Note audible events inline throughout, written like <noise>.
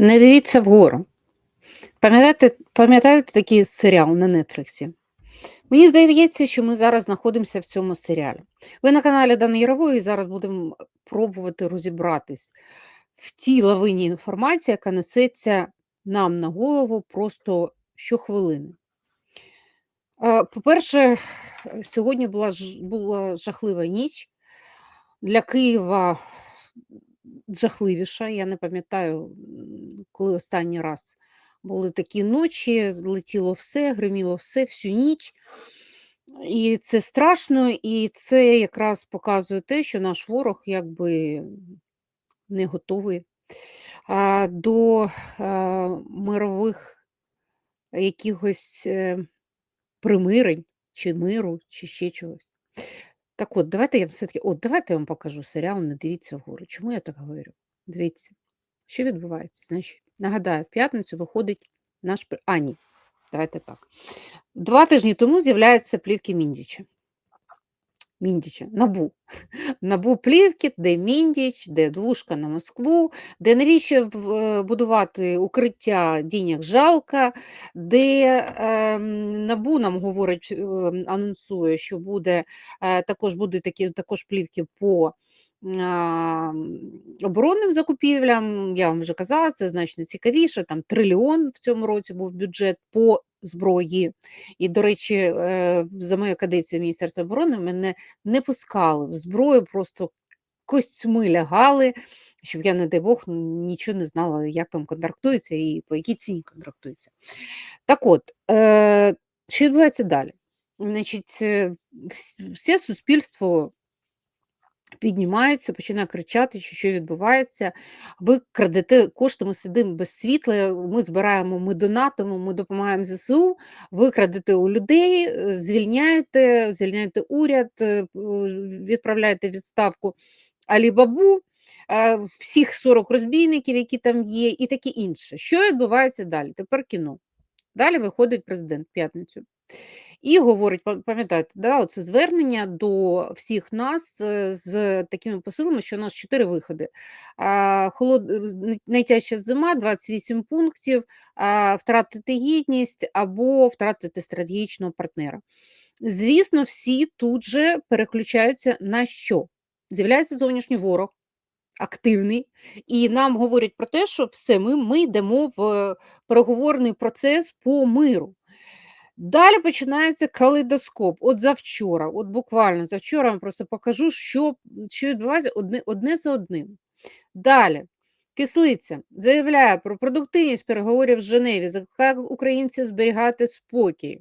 Не дивіться вгору. Пам'ятаєте пам'ятаєте такий серіал на Нетфліксі? Мені здається, що ми зараз знаходимося в цьому серіалі. Ви на каналі Дани Ярової зараз будемо пробувати розібратись в тій лавині інформації, яка несеться нам на голову просто щохвилини. По-перше, сьогодні була, була жахлива ніч. Для Києва жахливіша. Я не пам'ятаю, коли останній раз були такі ночі, летіло все, гриміло все всю ніч. І це страшно, і це якраз показує те, що наш ворог якби не готовий до мирових якихось е, примирень, чи миру, чи ще чогось. Так от, давайте я вам все-таки, от давайте я вам покажу серіал Не дивіться вгору. Чому я так говорю? Дивіться, що відбувається. Значить, нагадаю, в п'ятницю виходить наш. А, ні, давайте так. Два тижні тому з'являються плівки Міндіча. Міндіча, набу. Набу плівки, де Міндіч, де двушка на Москву, де навіщо е, будувати укриття дінях жалка, де е, набу нам говорить, ем, анонсує, що буде е, також будуть такі також плівки по оборонним закупівлям. Я вам вже казала, це значно цікавіше. Там трильйон в цьому році був бюджет по зброї. І, до речі, е, за мою каденцію Міністерства оборони мене не пускали в зброю, просто костьми лягали, щоб я, не дай Бог, нічого не знала, як там контрактується і по якій ціні контрактується. Так от, е, що відбувається далі? Значить, е, все суспільство піднімається, починає кричати, що, що відбувається. Ви крадете кошти, ми сидимо без світла, ми збираємо, ми донатимо, ми допомагаємо ЗСУ, ви крадете у людей, е, звільняєте, звільняєте уряд, е, відправляєте відставку Алібабу, е, всіх 40 розбійників, які там є, і таке інше. Що відбувається далі? Тепер кіно. Далі виходить президент в п'ятницю. І говорить, пам'ятаєте, да, оце звернення до всіх нас з такими посилами, що у нас чотири виходи. Холод... най- Найтяжча зима, 28 пунктів, втратити гідність або втратити стратегічного партнера. Звісно, всі тут же переключаються на що? З'являється зовнішній ворог, активний, і нам говорять про те, що все, ми, ми йдемо в е, переговорний процес по миру. Далі починається калейдоскоп. От завчора, от буквально завчора вам просто покажу, що, що відбувається одне, одне за одним. Далі. Кислиця заявляє про продуктивність переговорів в Женеві, закликає українців зберігати спокій.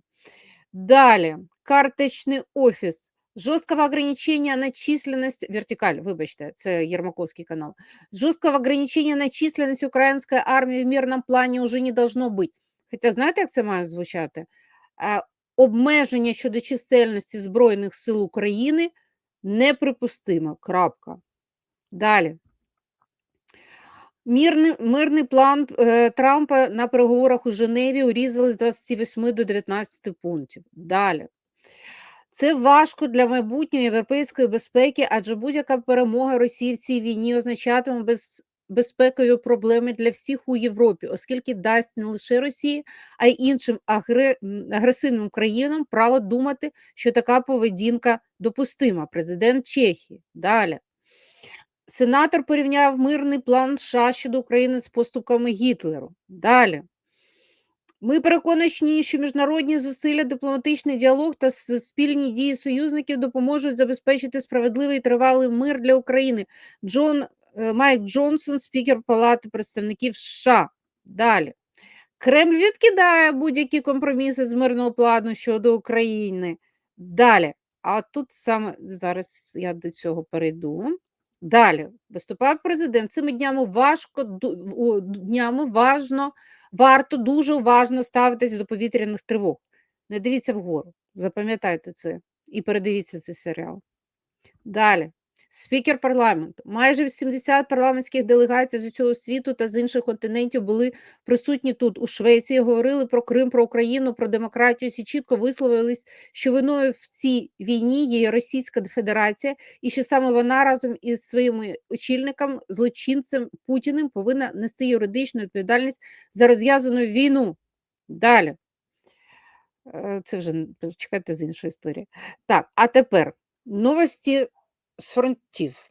Далі. Карточний офіс. Жесткого ограничения на численность, вертикаль, вибачте, це Єрмаковський канал. Жесткого ограничения на численность української армії в мирному плані уже не должно бути. Хоча знаєте, як це має звучати? Е, обмеження щодо чисельності Збройних сил України неприпустимо. Крапка. Далі. Мирний, мирний план е, Трампа на переговорах у Женеві урізали з 28 до 19 пунктів. Далі. Це важко для майбутньої європейської безпеки, адже будь-яка перемога Росії в цій війні означатиме без, безпекові проблеми для всіх у Європі, оскільки дасть не лише Росії, а й іншим агресивним країнам право думати, що така поведінка допустима. Президент Чехії. Далі. Сенатор порівняв мирний план США щодо України з поступками Гітлеру. Далі. Ми переконані, що міжнародні зусилля, дипломатичний діалог та спільні дії союзників допоможуть забезпечити справедливий і тривалий мир для України. Джон Майк Джонсон, спікер Палати представників США. Далі. Кремль відкидає будь-які компроміси з мирного плану щодо України. Далі. А тут саме зараз я до цього перейду. Далі виступає президент. Цими днями важко днями важно, варто дуже уважно ставитись до повітряних тривог. Не дивіться вгору, запам'ятайте це і передивіться цей серіал. Далі. Спікер парламенту. Майже 80 парламентських делегацій з усього світу та з інших континентів були присутні тут, у Швеції, говорили про Крим, про Україну, про демократію. Всі чітко висловились, що виною в цій війні є Російська Федерація, і що саме вона разом із своїми очільником, злочинцем Путіним, повинна нести юридичну відповідальність за розв'язану війну. Далі. Е, Це вже чекайте з іншої історії. Так, а тепер новості з фронтів.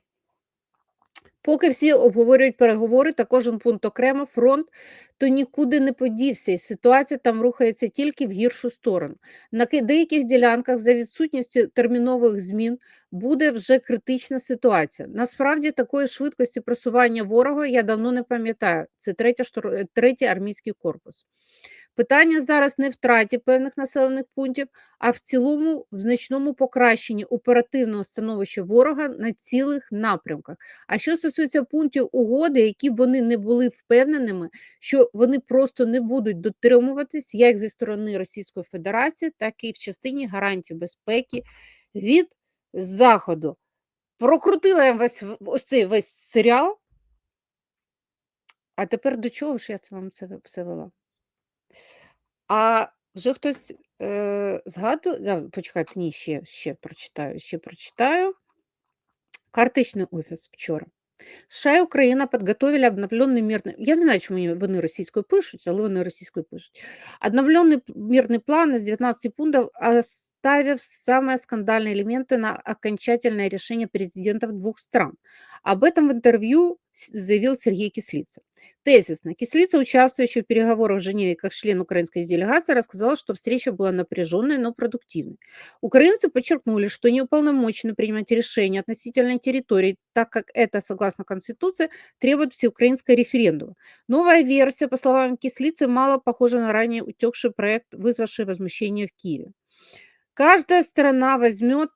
Поки всі обговорюють переговори та кожен пункт окремо, фронт то нікуди не подівся, і ситуація там рухається тільки в гіршу сторону. На деяких ділянках за відсутністю термінових змін буде вже критична ситуація. Насправді такої швидкості просування ворога я давно не пам'ятаю. Це е, третій армійський корпус. Питання зараз не втраті певних населених пунктів, а в цілому в значному покращенні оперативного становища ворога на цілих напрямках. А що стосується пунктів угоди, які б вони не були впевненими, що вони просто не будуть дотримуватись як зі сторони Російської Федерації, так і в частині гарантій безпеки від Заходу. Прокрутила я весь ось цей весь серіал. А тепер до чого ж я це вам це все вела? А вже хтось е, згадує, да, почекайте, ні, ще, ще прочитаю, ще прочитаю. Картичний офіс вчора. США і Україна підготовили обновлений мирний... Я не знаю, чому вони російською пишуть, але вони російською пишуть. Обновленный п- мирный план из 19 пунктов, оставив самые скандальные элементы на окончательное решение президентов двух стран. Об этом в интервью с- заявил Сергей Кислица. Тезисно. Кислица, участвующий в переговорах в Женеве как член украинской делегации, рассказал, что встреча была напряженной, но продуктивной. Украинцы подчеркнули, что не уполномочены принимать решения относительно территорий, так как это, согласно Конституции, требует всеукраинского референдума. Новая версия, по словам Кислицы, мало похожа на ранее утекший проект, вызвавший возмущение в Киеве. Каждая сторона возьмет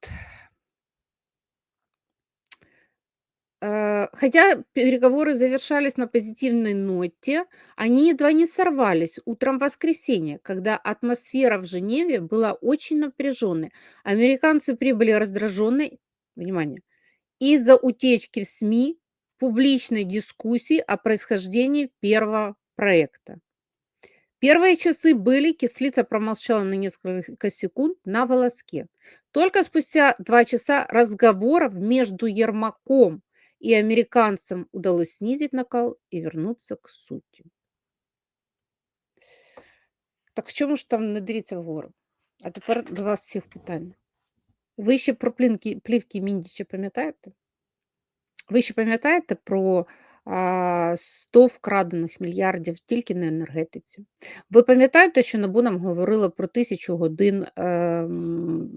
Хотя переговоры завершались на позитивной ноте, они едва не сорвались утром воскресенья, когда атмосфера в Женеве была очень напряженной. Американцы прибыли раздраженные, внимание, из-за утечки в СМИ публичной дискуссии о происхождении первого проекта. Первые часы были, кислица промолчала на несколько секунд на волоске. Только спустя два часа разговоров между Ермаком и американцем удалось снизить накал и вернуться к сути. Так в чому ж там не дивіться вгору? А тепер до вас всіх питання. Ви ще про плінки, плівки Міндіча пам'ятаєте? Ви ще пам'ятаєте про а, 100 вкрадених мільярдів тільки на енергетиці? Ви пам'ятаєте, що НАБУ нам говорило про тисячу годин е,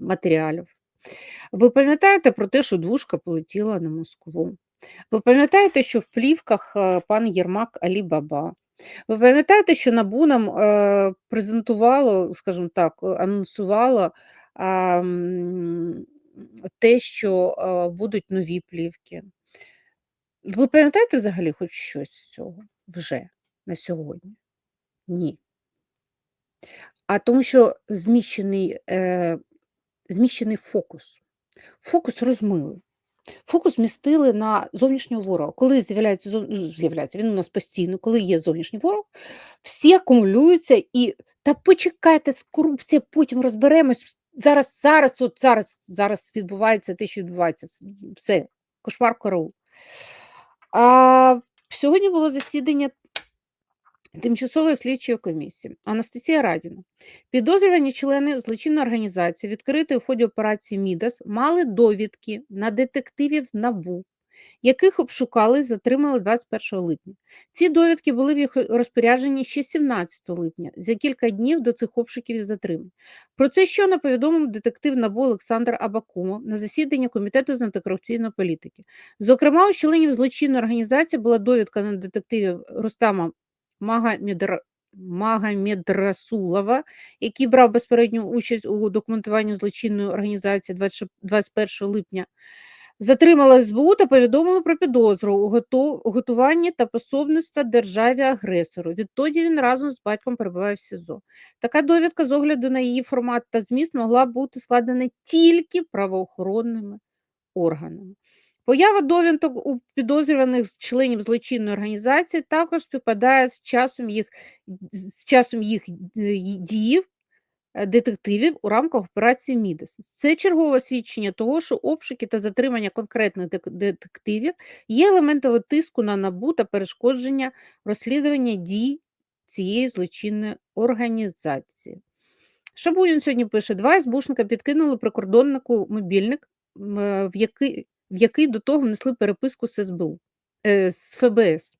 матеріалів? Ви пам'ятаєте про те, що двушка полетіла на Москву? Ви пам'ятаєте, що в плівках е, пан Єрмак Алі Баба? Ви пам'ятаєте, що НАБУ нам е, презентувало, скажімо так, е, анонсувало те, що будуть нові плівки? Ви пам'ятаєте взагалі хоч щось з цього вже на сьогодні? Ні. А тому що зміщений, е, зміщений фокус. Фокус розмили. Фокус змістили на зовнішнього ворога. Коли з'являється, ну, з'являється, він у нас постійно, коли є зовнішній ворог, всі акумулюються і та почекайте, з корупція, потім розберемось. Зараз, зараз, от зараз, зараз відбувається те, що відбувається. Все, кошмар караул. А сьогодні було засідання Тимчасової слідчої комісії Анастасія Радіна. Підозрювані члени злочинної організації, відкритої в ході операції Мідас, мали довідки на детективів НАБУ, яких обшукали і затримали 21 липня. Ці довідки були в їх розпорядженні ще 17 липня, за кілька днів до цих обшуків і затримань. Про це щойно повідомив детектив НАБУ Олександр Абакумов на засіданні Комітету з антикорупційної політики. Зокрема, у членів злочинної організації була довідка на детективів Рустама Магомедра- Магомедрасулова, який брав безпередню участь у документуванні злочинної організації 20 21 липня. Затримала СБУ та повідомила про підозру у готуванні та пособництва державі-агресору. Відтоді він разом з батьком перебуває в СІЗО. Така довідка з огляду на її формат та зміст могла бути складена тільки правоохоронними органами. Поява довідок у підозрюваних членів злочинної організації також співпадає з часом їх, з часом їх діїв е, детективів у рамках операції Мідас. Це чергове свідчення того, що обшуки та затримання конкретних детективів є елементами тиску на набу та перешкодження розслідування дій цієї злочинної організації. Шабунін сьогодні пише: два СБУшника підкинули прикордоннику мобільник, е, в який, в який до того внесли переписку з СБУ, е, з ФБС.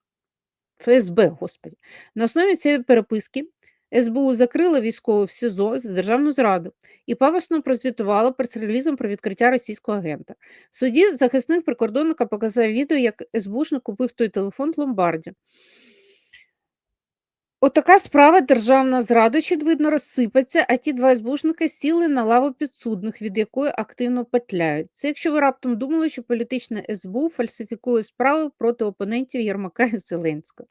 ФСБ, господи. На основі цієї переписки СБУ закрила військову в СІЗО за державну зраду і пафосно прозвітувала прес-релізом про відкриття російського агента. В суді захисник прикордонника показав відео, як СБУшник купив той телефон в ломбарді. Отака справа державна зрада, видно, розсипаться, а ті два СБУшника сіли на лаву підсудних, від якої активно петляють. Це якщо ви раптом думали, що політичне СБУ фальсифікує справи проти опонентів Єрмака і Зеленського.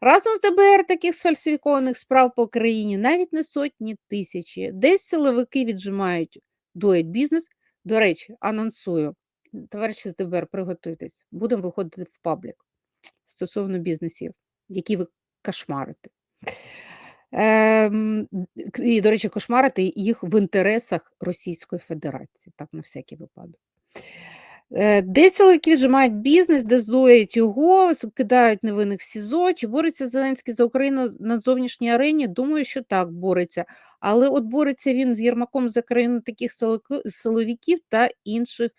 Разом з ДБР таких сфальсифікованих справ по країні навіть не сотні тисячі. Десь силовики віджимають, доять бізнес. До речі, анонсую. Товариші з ДБР, приготуйтесь, будемо виходити в паблік стосовно бізнесів, які ви кошмарите. Ем, і, до речі, кошмарити їх в інтересах Російської Федерації, так на всякий випадок. Е, Де силовики віджимають бізнес, де здоять його, кидають невинних в СІЗО. Чи бореться Зеленський за Україну на зовнішній арені? Думаю, що так бореться. Але от бореться він з Єрмаком за країну таких силовиків та інших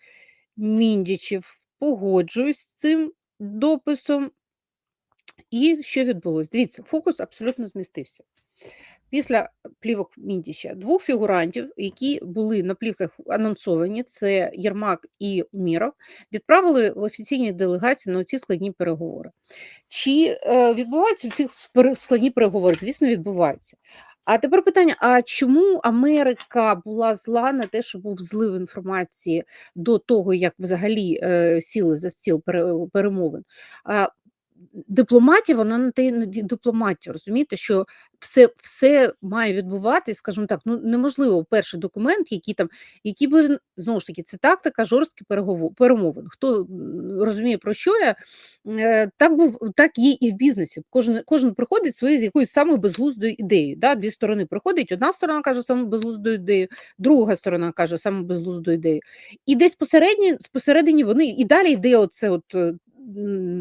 міндічів. Погоджуюсь з цим дописом. І що відбулось? Дивіться, фокус абсолютно змістився. Після плівок Міндіча двох фігурантів, які були на плівках анонсовані, це Єрмак і Міров, відправили в офіційні делегації на ці складні переговори. Чи е, відбуваються ці складні переговори? Звісно, відбуваються. А тепер питання: а чому Америка була зла на те, що був злив інформації до того, як взагалі е, сіли за стіл пере- перемовин? Дипломатія, вона не те дипломатія, розумієте, що все, все має відбуватись, скажімо так, ну неможливо перший документ, який там, який би знову ж таки, це тактика перегово- перемовин. Хто розуміє про що я, е, так був так є і в бізнесі. Кожен кожен приходить своєю якоюсь самою безглуздою ідеєю. Да? Дві сторони приходять, одна сторона каже саму безглузду ідею, друга сторона каже саму безглузду ідею. І десь посередині, посередині вони і далі йде оце, от, е,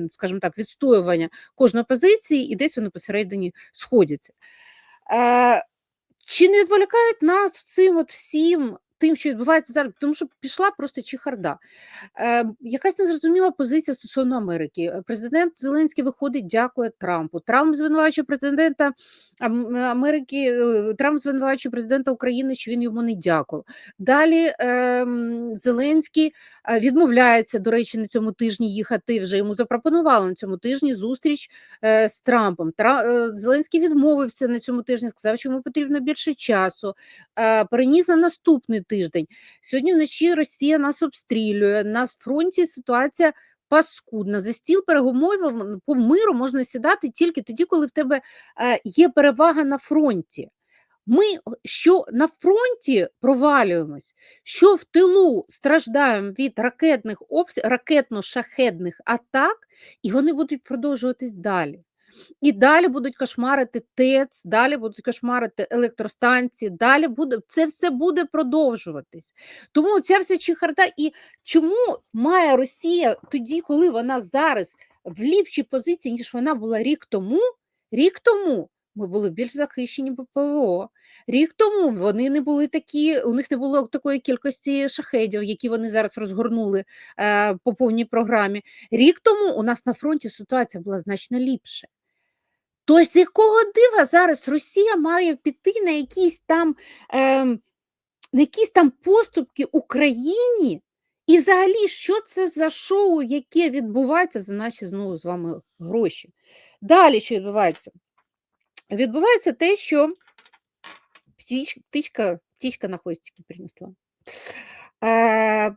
скажімо так, відстоювання кожної позиції, і десь вони посередині сходяться. Е, чи не відволікають нас цим от всім тим, що відбувається зараз? Тому що пішла просто чехарда. Е, якась незрозуміла позиція стосовно Америки. Е, Президент Зеленський виходить, дякує Трампу. Трамп звинувачує президента Америки, е, Трамп звинувачує президента України, що він йому не дякував. Далі ем, Зеленський е, відмовляється, до речі, на цьому тижні їхати. Вже йому запропонували на цьому тижні зустріч е, з Трампом. Тра, е, Зеленський відмовився на цьому тижні, сказав, що йому потрібно більше часу. Е, переніс на наступний тиждень. Сьогодні вночі Росія нас обстрілює. На фронті ситуація паскудна. За стіл переговорів по миру можна сідати тільки тоді, коли в тебе е, є перевага на фронті. Ми що на фронті провалюємось, що в тилу страждаємо від ракетних обс... ракетно-шахедних атак, і вони будуть продовжуватись далі. І далі будуть кошмарити ТЕЦ, далі будуть кошмарити електростанції, далі буде це все буде продовжуватись. Тому ця вся чехарда. І чому має Росія тоді, коли вона зараз в ліпшій позиції, ніж вона була рік тому, рік тому ми були більш захищені ППО. Рік тому вони не були такі, у них не було такої кількості шахедів, які вони зараз розгорнули е, по повній програмі. Рік тому у нас на фронті ситуація була значно ліпше. Тож з якого дива зараз Росія має піти на якісь там, ем, на якісь там поступки Україні? І взагалі, що це за шоу, яке відбувається за наші знову з вами гроші? Далі що відбувається? Відбувається те, що птіч, птичка, птичка на хвостики принесла. Е,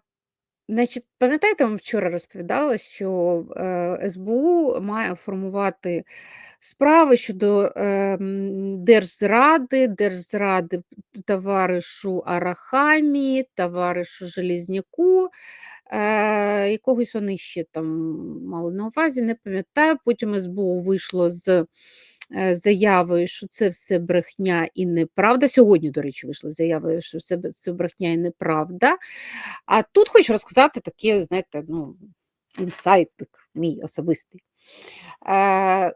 Значить, пам'ятаєте, вам вчора розповідала, що, е, СБУ має формувати справи щодо, ем, держзради, держзради товаришу Арахамії, товаришу Железняку, е, якогось вони ще там мали на увазі, не пам'ятаю. Потім СБУ вийшло з, е, заявою, що це все брехня і неправда. Сьогодні, до речі, вийшло з заявою, що це це брехня і неправда. А тут хочу розказати таке, знаєте, ну, інсайтик мій особистий. Е,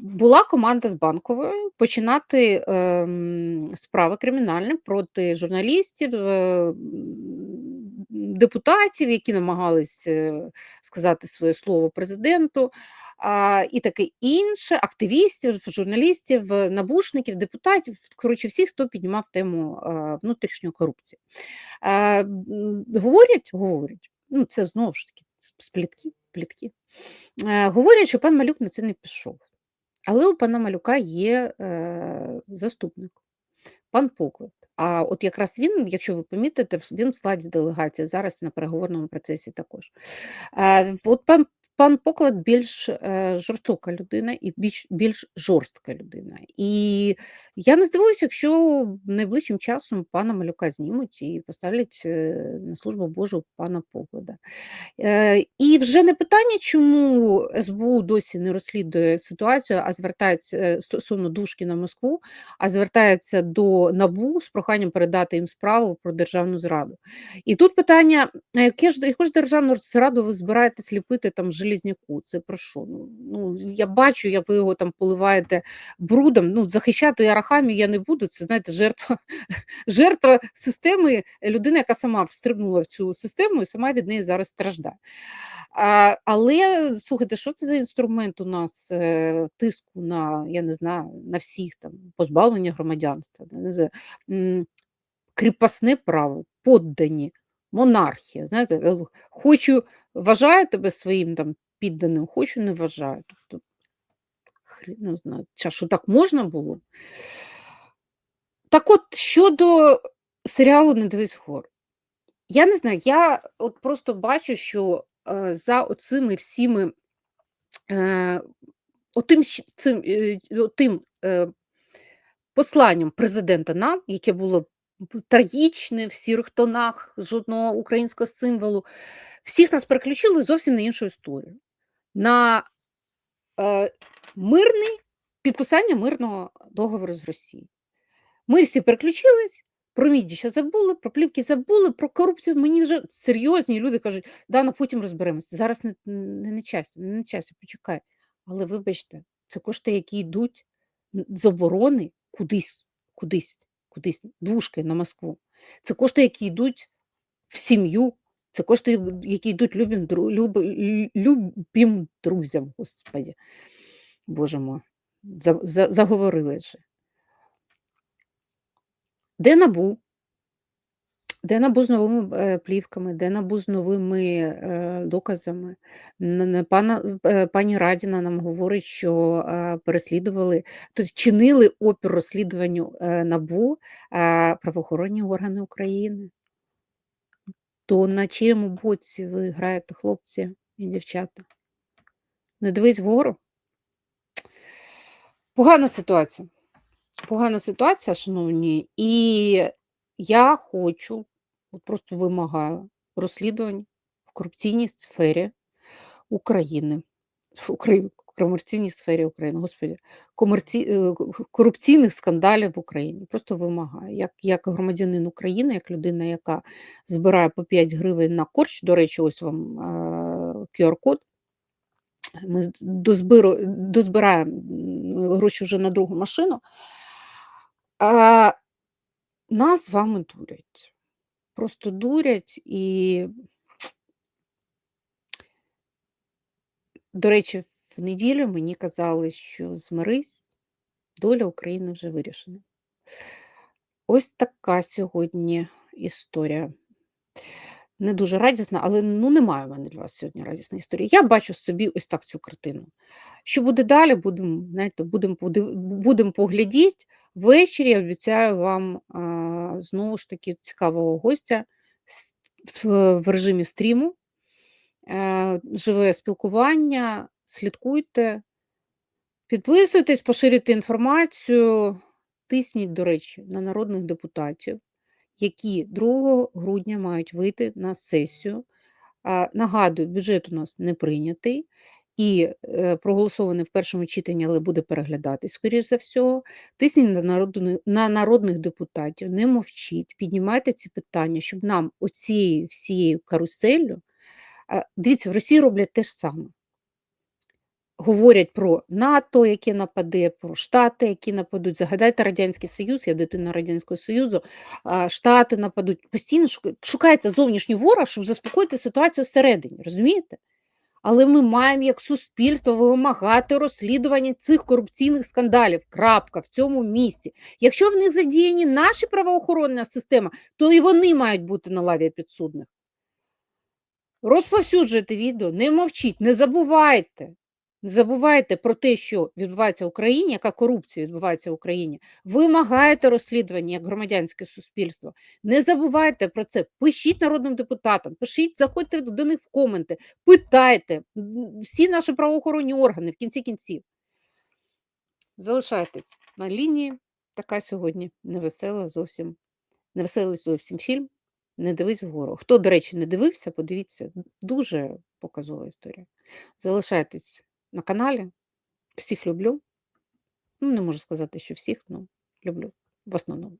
була команда з Банкової починати, ем, справи кримінальні проти журналістів, е, депутатів, які намагались, е, сказати своє слово президенту, і таке інше, активістів, журналістів, е, набушників, депутатів, коротше, всіх, хто піднімав тему, е, внутрішньої корупції. Говорять, говорять, ну, це знову ж таки сплітки, плітки. Говорять, що пан Малюк на це не пішов. Але у пана Малюка є, е, заступник, пан Поклад. А от якраз він, якщо ви помітите, він в складі делегації, зараз на переговорному процесі також. Е, от пан пан Поклад більш, е, жорстока людина і більш більш жорстка людина. І я не здивуюсь, якщо найближчим часом пана Малюка знімуть і поставлять, е, на службу Божу пана Поклада. Е, і вже не питання, чому СБУ досі не розслідує ситуацію, а звертається стосовно Душкіна в Москву, а звертається до НАБУ з проханням передати їм справу про державну зраду. І тут питання: яку ж державну зраду ви збираєтесь ліпити там Железняку? Це про що? Ну, ну я бачу, як ви його там поливаєте брудом. Ну, захищати Арахамію я не буду. Це знаєте, жертва <laughs> жертва системи, людина, яка сама встрибнула в цю систему і сама від неї зараз страждає. А, Але слухайте, що це за інструмент у нас е, тиску на, я не знаю, на всіх там позбавлення громадянства, не знаю, м, кріпосне право, поддані, монархія. Знаєте, е, хочу, вважаю тебе своїм там підданим, хочу, не вважаю. Тобто, хрін не знаю, що так можна було. Так от, щодо серіалу Не дивись вгору. Я не знаю, я от просто бачу, що, е, за оцими всіми, е, отим цим, е, е, посланням президента нам, яке було трагічне, в сірих тонах, жодного українського символу, всіх нас переключили зовсім на іншу історію. На, е, мирний підписання мирного договору з Росією. Ми всі переключились, про Мідіча забули, про плівки забули, про корупцію мені вже серйозні люди кажуть: "Да, ну потім розберемося. Зараз не не на часі, не на часі, почекай". Але вибачте, це кошти, які йдуть з оборони кудись, кудись, кудись, двушки на Москву. Це кошти, які йдуть в сім'ю, це кошти, які йдуть любим люб любим друзям, господі. Боже мой, за за заговорили вже. Де НАБУ? Де НАБУ з новими, е, плівками, де НАБУ з новими, е, доказами? Пана е, пані Радіна нам говорить, що, переслідували, тобто чинили опір розслідуванню, НАБУ, правоохоронні органи України. То на чиєму боці ви граєте, хлопці і дівчата? Не дивись вгору? Погана ситуація. Погана ситуація, шановні, і я хочу, от просто вимагаю розслідувань в корупційній сфері України, в Украї комерційній сфері України, Господи, комерці е, корупційних скандалів в Україні. Просто вимагаю, як як громадянин України, як людина, яка збирає по 5 гривень на корч. До речі, ось вам, е, QR-код. Ми з дозбиро дозбираємо, гроші вже на другу машину. А, нас з вами дурять. Просто дурять і До речі, в неділю мені казали, що змирись, доля України вже вирішена. Ось така сьогодні історія. Не дуже радісна, але ну немає в мене для вас сьогодні радісної історії. Я бачу собі ось так цю картину. Що буде далі, будемо будемо будемо поглядіть. Ввечері я обіцяю вам знову ж таки цікавого гостя в в режимі стріму. Е, живе спілкування, слідкуйте, підписуйтесь, поширюйте інформацію, тисніть, до речі, на народних депутатів, які 2 грудня мають вийти на сесію. Нагадую, бюджет у нас не прийнятий і, е, проголосований в першому читанні, але буде переглядатись, скоріш за всього. Тисніть на народни на народних депутатів, не мовчіть, піднімайте ці питання, щоб нам оцією всією каруселлю дивіться, в Росії роблять те ж саме. Говорять про НАТО, яке нападе, про Штати, які нападуть. Загадайте Радянський Союз, я дитина Радянського Союзу, Штати нападуть. Постійно шукається зовнішній ворог, щоб заспокоїти ситуацію всередині, розумієте? Але ми маємо як суспільство вимагати розслідування цих корупційних скандалів. Крапка в цьому місці. Якщо в них задіяні наші правоохоронна система, то і вони мають бути на лаві підсудних. Розповсюджуйте відео, не мовчіть, не забувайте. Не забувайте про те, що відбувається в Україні, яка корупція відбувається в Україні. Вимагайте розслідування як громадянське суспільство. Не забувайте про це. Пишіть народним депутатам, пишіть, заходьте до них в коменти, питайте всі наші правоохоронні органи в кінці кінців. Залишайтесь на лінії. Така сьогодні невесела зовсім, невеселий зовсім фільм. Не дивись вгору. Хто, до речі, не дивився, подивіться. Дуже показова історія. Залишайтесь на каналі. Всіх люблю. Ну, не можу сказати, що всіх, але люблю в основному.